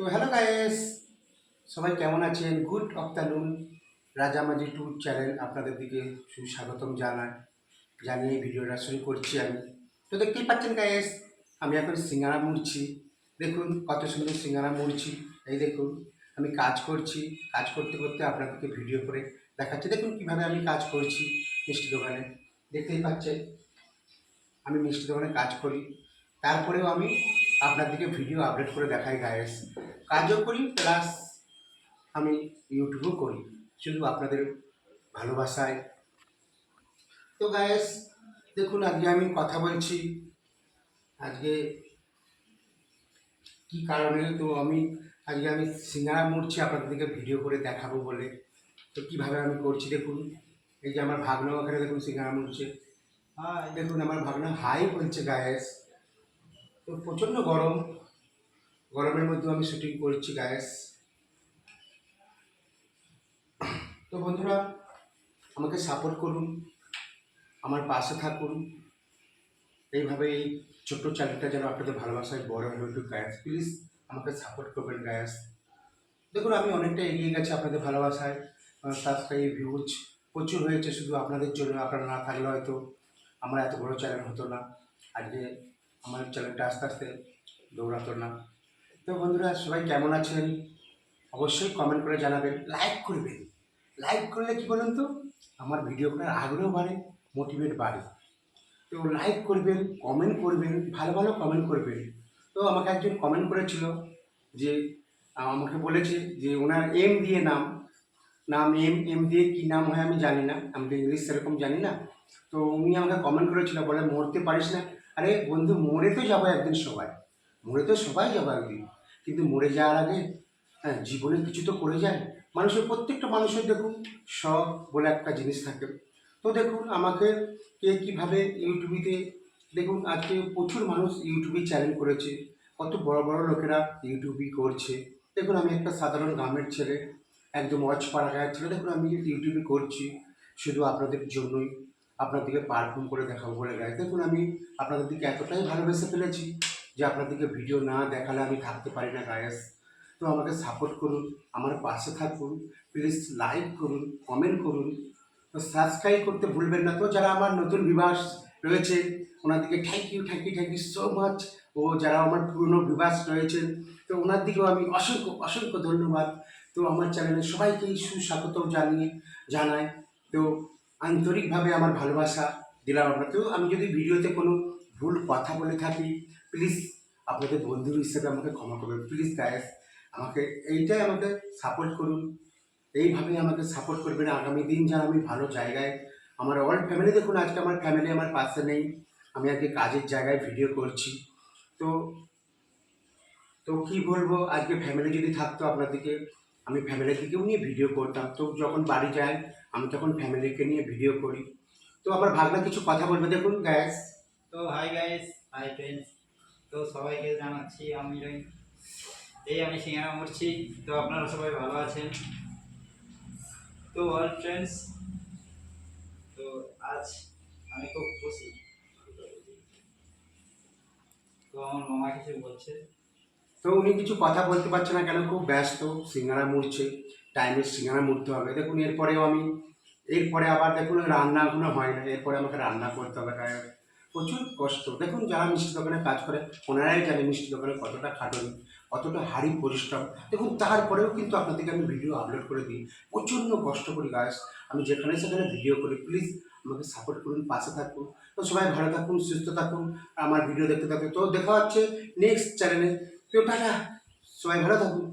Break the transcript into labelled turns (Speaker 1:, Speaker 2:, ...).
Speaker 1: তো hello guys সবাই কেমন আছেন? Good afternoon Rajamaji tour channel আপনাদের দিকে সুস্বাগতম জানাই, জানিয়ে ভিডিওটা শুরু করছি আমি। তো দেখতেই পাচ্ছেন গাইস আমি এখন সিঙ্গারা মুড়ছি। দেখুন কত সুন্দর সিঙ্গারা মুড়ছি। এই দেখুন, আমি কাজ করছি। কাজ করতে করতে আপনাদেরকে ভিডিও করে দেখাচ্ছি। দেখুন কীভাবে আমি কাজ করছি মিষ্টি দোকানে। দেখতেই পাচ্ছেন, আমি মিষ্টি দোকানে কাজ করি। তারপরেও আমি আপনাদেরকে ভিডিও আপডেট করে দেখাই গায়েস কাজও করি প্লাস আমি ইউটিউবও করি শুধু আপনাদের ভালোবাসায়। তো গায়েস দেখুন আজকে আমি কথা বলছি। আজকে কি কারণে? তো আমি আজকে আমি সিঙ্গারা মুড়ছি আপনাদেরকে ভিডিও করে দেখাবো বলে। তো কীভাবে আমি করছি দেখুন। এই যে আমার ভাগনা ওখানে দেখুন সিঙ্গারা মুড়ছে। দেখুন আমার ভাগনা হাই বলছে গায়েস তো প্রচণ্ড গরম। গরমের মধ্যে আমি শুটিং করছি গায়েস তো বন্ধুরা, আমাকে সাপোর্ট করুন, আমার পাশে থাকুন। এইভাবে এই ছোট্ট চ্যানেলটা যেন আপনাদের ভালোবাসায় বড় হয়ে উঠুক গায়েস প্লিজ আমাকে সাপোর্ট করবেন গায়েস দেখুন, আমি অনেকটা এগিয়ে গেছি আপনাদের ভালোবাসায়। সাবস্ক্রাইব ভিউজ প্রচুর হয়েছে শুধু আপনাদের জন্য, আপনারা না থাকলে হয়তো আমার এত বড় চ্যানেল হতো না। আজকে আমার চ্যানেলটা আস্তে আস্তে দৌড়াতো না। তো বন্ধুরা, সবাই কেমন আছেন? অবশ্যই কমেন্ট করে জানাবেন লাইক করবেন। লাইক করলে কি বলুন তো? আমার ভিডিও করার আগ্রহ বাড়ে মোটিভেট বাড়ে। তো লাইক করবেন কমেন্ট করবেন, ভালো ভালো কমেন্ট করবেন। তো আমাকে একজন কমেন্ট করেছিল যে আমাকে বলেছে যে ওনার এম দিয়ে নাম নাম এম এম দিয়ে কী নাম হয় আমি জানি না। আমি তো ইংলিশ সেরকম জানি না। তো উনি আমাকে কমেন্ট করেছিল, বলে মরতে পারিস না। আরে বন্ধু, মরে তো যাব একদিন সবাই। মরে তো সবাই যাব একদিন। কিন্তু মরে যাওয়ার আগে হ্যাঁ জীবনে কিছু তো করে যায়। মানুষের, প্রত্যেকটা মানুষের দেখুন, শখ বলে একটা জিনিস থাকে। তো দেখুন, আমাকে কে কীভাবে ইউটিউবিতে দেখুন, আজকে প্রচুর মানুষ ইউটিউবে চ্যানেল করেছে। কত বড় বড় লোকেরা ইউটিউবই করছে। দেখুন, আমি একটা সাধারণ গ্রামের ছেলে, একদম অজপাড়া গায়ের ছেলে। দেখুন, আমি ইউটিউবে করছি, শুধু আপনাদের জন্যই। আপনাদেরকে পারফর্ম করে দেখাবো বলে গায়ে দেখুন আমি আপনাদের দিকে এতটাই ভালোবেসে ফেলেছি যে আপনাদেরকে ভিডিও না দেখালে আমি থাকতে পারি না গায়েস তো আমাকে সাপোর্ট করুন, আমার পাশে থাকুন প্লিজ লাইক করুন কমেন্ট করুন। তো সাবস্ক্রাইব করতে ভুলবেন না। তো যারা আমার নতুন বিবাস রয়েছে, ওনাদেরকে thank you thank you thank you so much ও যারা আমার পুরনো বিবাস রয়েছেন, তো ওনার দিকেও আমি অসংখ্য অসংখ্য ধন্যবাদ। তো আমার চ্যানেলে সবাইকেই সুস্বাগত জানিয়ে, জানাই। তো আন্তরিকভাবে আমার ভালোবাসা দিলাম আপনাকেও আমি যদি ভিডিওতে কোনো ভুল কথা বলে থাকি প্লিজ আপনাদের বন্ধু হিসেবে আমাকে ক্ষমা করবেন। প্লিজ গায়েস আমাকে এইটাই আমাকে সাপোর্ট করুন। এইভাবেই আমাকে সাপোর্ট করবেন। আগামী দিন যেন আমি ভালো জায়গায়, আমার অল ফ্যামিলি দেখুন, আজকে আমার ফ্যামিলি আমার পাশে নেই। আমি আজকে কাজের জায়গায় ভিডিও করছি। তো তো কি বলব? আজকে ফ্যামিলি যদি থাকতো আপনাদেরকে আমি ফ্যামিলির দিকেও নিয়ে ভিডিও করতাম। তো যখন বাড়ি যাই, আমি তখন ফ্যামিলিকে নিয়ে ভিডিও করি। তো আমার ভাগনা কিছু কথা বলবে দেখুন গ্যাস
Speaker 2: তো হাই গাইস হাই ফ্রেন্ডস তো সবাইকে জানাচ্ছি, আমি এই- আমি সিঙ্গারা মরছি তো আপনারা সবাই ভালো আছেন? তো অল ফ্রেন্ডস তো আজ আমি খুব খুশি। তো আমার মামা কিছু বলছে।
Speaker 1: তো উনি কিছু কথা বলতে পারছে না কেন, খুব ব্যস্ত, সিঙ্গারা মুড়ছে টাইমে সিঙ্গারা মুড়তে হবে। দেখুন, এরপরেও আমি, এরপরে আবার দেখুন, রান্না এখনও হয় না, এরপরে আমাকে রান্না করতে হবে, তাই প্রচুর কষ্ট। দেখুন, যারা মিষ্টি দোকানে কাজ করে, ওনারাই জানে মিষ্টি দোকানে কতটা খাটনি, কতটা হাড়ি পরিশ্রম। দেখুন, তারপরেও কিন্তু আপনাদেরকে আমি ভিডিও আপলোড করে দিই। প্রচণ্ড কষ্ট করি গাছ আমি যেখানে সেখানে ভিডিও করি। প্লিজ আমাকে সাপোর্ট করুন, পাশে থাকুন। তো সবাই ভালো থাকুন, সুস্থ থাকুন, আমার ভিডিও দেখতে থাকুন। তো দেখা হচ্ছে নেক্সট চ্যানেলে তো টাটা সবাই ভালো থাকুন